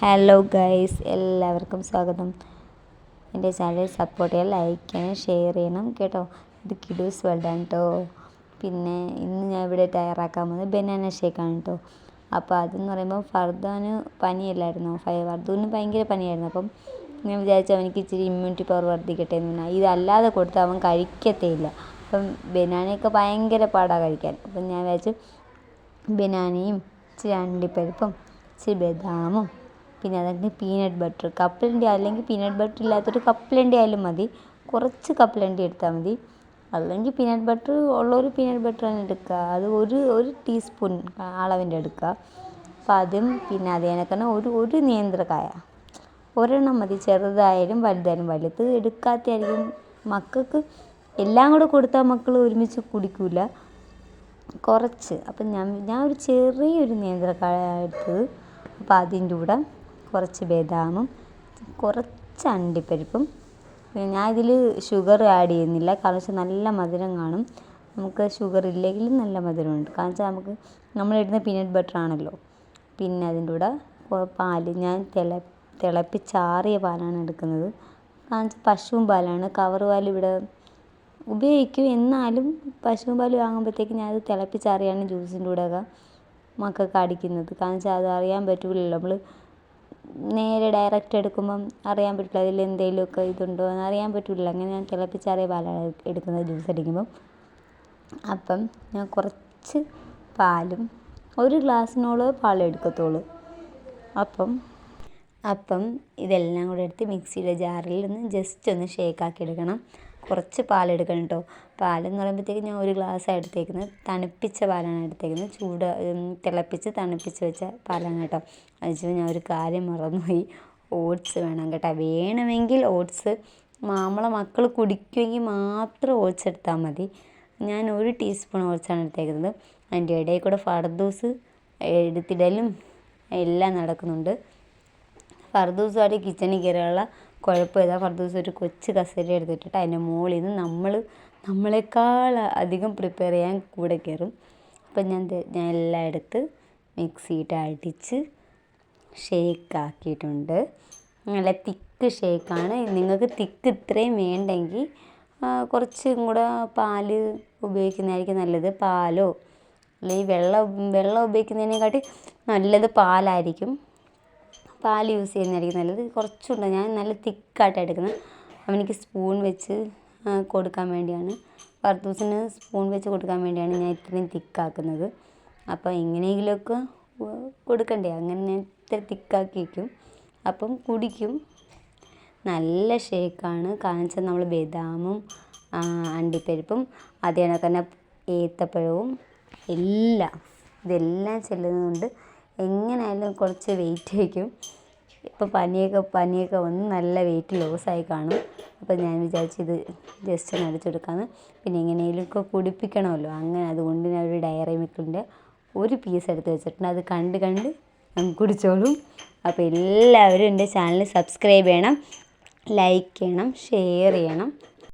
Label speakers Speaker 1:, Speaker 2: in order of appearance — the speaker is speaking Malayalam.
Speaker 1: ഹലോ ഗൈസ് എല്ലാവർക്കും സ്വാഗതം. എന്റെ ചാനൽ സപ്പോർട്ട് ചെയ്യാൻ ലൈക്ക് ചെയ്യണം ഷെയർ ചെയ്യണം കേട്ടോ. ഇത് കിഡൂസ് വേൾഡാണ് കേട്ടോ പിന്നെ ഇന്ന് ഞാൻ ഇവിടെ തയ്യാറാക്കാൻ പോകുന്നത് ബനാന ഷേക്കാണ് കേട്ടോ അപ്പോൾ അതെന്ന് പറയുമ്പോൾ ഫർദാന് പനിയല്ലായിരുന്നു? ഫർദൂന് ഭയങ്കര പനിയായിരുന്നു. അപ്പം ഞാൻ വിചാരിച്ചു അവനിക്ക് ഇച്ചിരി ഇമ്മ്യൂണിറ്റി പവർ വർദ്ധിക്കട്ടെ എന്ന് പറഞ്ഞാൽ ഇതല്ലാതെ കൊടുത്താൽ അവൻ കഴിക്കത്തേ ഇല്ല അപ്പം ബനാനയൊക്കെ ഭയങ്കര പാടാണ് കഴിക്കാൻ. അപ്പം ഞാൻ വിചാരിച്ചു ബനാനയും ഇച്ചിരി അണ്ടിപ്പരിപ്പും ഇച്ചിരി ബദാമും പിന്നെ അതുകഴിഞ്ഞ് പീനട്ട് ബട്ടർ കപ്പലണ്ടി അല്ലെങ്കിൽ പീനട്ട് ബട്ടർ ഇല്ലാത്തൊരു കപ്പലണ്ടി ആയാലും മതി. കുറച്ച് കപ്പലണ്ടി എടുത്താൽ മതി. അല്ലെങ്കിൽ പീനട്ട് ബട്ടർ ഉള്ളൊരു പീനട്ട് ബട്ടർ തന്നെ എടുക്കുക. അത് ഒരു ഒരു ടീസ്പൂൺ അളവിന്റെ എടുക്കുക. അപ്പം അതും പിന്നെ അത് ഒരു ഒരു നേന്ത്രക്കായ ഒരെണ്ണം മതി. ചെറുതായാലും വലുതായാലും വലുത് എടുക്കാത്തതായിരിക്കും. മക്കൾക്ക് എല്ലാം കൂടെ കൊടുത്താൽ മക്കൾ ഒരുമിച്ച് കുടിക്കില്ല കുറച്ച്. അപ്പം ഞാൻ ഞാൻ ഒരു ചെറിയൊരു നേന്ത്രക്കായ എടുത്തത്. അപ്പം അതിന്റെ കൂടെ കുറച്ച് ബദാമും കുറച്ച് അണ്ടിപ്പരിപ്പും. ഞാൻ ഇതിൽ ഷുഗർ ആഡ് ചെയ്യുന്നില്ല. കാരണം വെച്ചാൽ നല്ല മധുരം കാണും. നമുക്ക് ഷുഗർ ഇല്ലെങ്കിലും നല്ല മധുരമുണ്ട്. കാരണം വെച്ചാൽ നമുക്ക് നമ്മളിടുന്ന പീനട്ട് ബട്ടർ ആണല്ലോ. പിന്നെ അതിന്റെ കൂടെ പാൽ ഞാൻ തിള തിളപ്പിച്ചാറിയ പാലാണ് എടുക്കുന്നത്. കാരണം വെച്ചാൽ പശുവും പാലാണ്. കവർ പാൽ ഇവിടെ ഉപയോഗിക്കും. എന്നാലും പശുവും പാൽ വാങ്ങുമ്പോഴത്തേക്ക് ഞാനത് തിളപ്പിച്ചാറിയാണ് ജ്യൂസിന്റെ കൂടെയൊക്കെ മക്കൾക്ക് അടിക്കുന്നത്. കാരണം വെച്ചാൽ അത് അറിയാൻ പറ്റില്ലല്ലോ നമ്മൾ നേരെ ഡയറക്റ്റ് എടുക്കുമ്പം അറിയാൻ പറ്റില്ല അതിൽ എന്തെങ്കിലുമൊക്കെ ഇതുണ്ടോ എന്ന് അറിയാൻ പറ്റില്ല അങ്ങനെ ഞാൻ തിളപ്പിച്ചാറിയ പാലാണ് എടുക്കുന്നത് ജ്യൂസ് അടിക്കുമ്പം. അപ്പം ഞാൻ കുറച്ച് പാലും ഒരു ഗ്ലാസ്സിനോളം പാൽ എടുക്കത്തുള്ളൂ. അപ്പം അപ്പം ഇതെല്ലാം കൂടെ എടുത്ത് മിക്സിയുടെ ജാറിൽ ഒന്ന് ജസ്റ്റ് ഒന്ന് ഷേക്കാക്കി എടുക്കണം. കുറച്ച് പാലെടുക്കണം കേട്ടോ പാലെന്ന് പറയുമ്പോഴത്തേക്ക് ഞാൻ ഒരു ഗ്ലാസ്സാണ് എടുത്തേക്കുന്നത്. തണുപ്പിച്ച പാലാണ് എടുത്തേക്കുന്നത്. ചൂട് തിളപ്പിച്ച് തണുപ്പിച്ച് വെച്ച പാലാണ് കേട്ടോ. അത് ഞാൻ ഒരു കാര്യം മറന്നുപോയി. ഓട്സ് വേണം കേട്ടോ. വേണമെങ്കിൽ ഓട്സ് മാമ്മളെ മക്കൾ കുടിക്കുമെങ്കിൽ മാത്രം ഓട്സ് എടുത്താൽ മതി. ഞാൻ ഒരു ടീസ്പൂൺ ഓട്സാണ് എടുത്തേക്കുന്നത്. അതിന്റെ ഇടയിൽ കൂടെ ഫർദൂസ് എടുത്തിടലും എല്ലാം നടക്കുന്നുണ്ട്. ഫർദൂസുമായിട്ട് കിച്ചണിൽ കയറിയുള്ള കുഴപ്പം കുറച്ച് ദിവസം ഒരു കൊച്ചു കസേര എടുത്തിട്ടിട്ട് അതിന്റെ മുകളിൽ നിന്ന് നമ്മൾ നമ്മളെക്കാൾ അധികം പ്രിപ്പയർ ചെയ്യാൻ കൂടെ കയറും. അപ്പം ഞാൻ ഞാൻ എല്ലാം എടുത്ത് മിക്സിയിട്ട് അടിച്ച് ഷേക്കാക്കിയിട്ടുണ്ട് നല്ല തിക്ക് ഷേക്കാണ് നിങ്ങൾക്ക് തിക്ക് ഇത്രയും വേണ്ടെങ്കിൽ കുറച്ചും കൂടെ പാൽ ഉപയോഗിക്കുന്നതായിരിക്കും നല്ലത്. പാലോ അല്ലെങ്കിൽ വെള്ളം വെള്ളം ഉപയോഗിക്കുന്നതിനെക്കാട്ടി നല്ലത് പാലായിരിക്കും. പാൽ യൂസ് ചെയ്യുന്നതായിരിക്കും നല്ലത്. കുറച്ചുണ്ട്. ഞാൻ നല്ല തിക്കായിട്ടാണ് എടുക്കുന്നത്. അവനിക്ക് സ്പൂൺ വെച്ച് കൊടുക്കാൻ വേണ്ടിയാണ്. ഫർദൂസിന് സ്പൂൺ വെച്ച് കൊടുക്കാൻ വേണ്ടിയാണ് ഞാൻ ഇത്രയും തിക്കാക്കുന്നത്. അപ്പോൾ എങ്ങനെയെങ്കിലുമൊക്കെ കൊടുക്കണ്ടേ? അങ്ങനെ ഞാൻ ഇത്ര തിക്കാക്കി വയ്ക്കും അപ്പം കുടിക്കും. നല്ല ഷേക്കാണ് കാരണം വെച്ചാൽ നമ്മൾ ബദാമും അണ്ടിപ്പരിപ്പും അതേ തന്നെ ഏത്തപ്പഴവും എല്ലാം ഇതെല്ലാം ചെല്ലുന്നതുകൊണ്ട് എങ്ങനെയായാലും കുറച്ച് വെയിറ്റ് വയ്ക്കും. ഇപ്പോൾ പനിയൊക്കെ പനിയൊക്കെ വന്ന് നല്ല വെയിറ്റ് ലോസായി കാണും. അപ്പോൾ ഞാൻ വിചാരിച്ചു ഇത് ജസ്റ്റ് ഒന്ന് അടിച്ചെടുക്കാമെന്ന് പിന്നെ എങ്ങനെയെങ്കിലുമൊക്കെ കുടിപ്പിക്കണമല്ലോ. അങ്ങനെ അതുകൊണ്ട് ഞാൻ ഒരു ഡയറി മിൽക്കിന്റെ ഒരു പീസ് എടുത്ത് വെച്ചിട്ടുണ്ട്. അത് കണ്ട് കണ്ട് കുടിച്ചോളും. അപ്പോൾ എല്ലാവരും എന്റെ ചാനൽ സബ്സ്ക്രൈബ് ചെയ്യണം. ലൈക്ക് ചെയ്യണം. ഷെയർ ചെയ്യണം.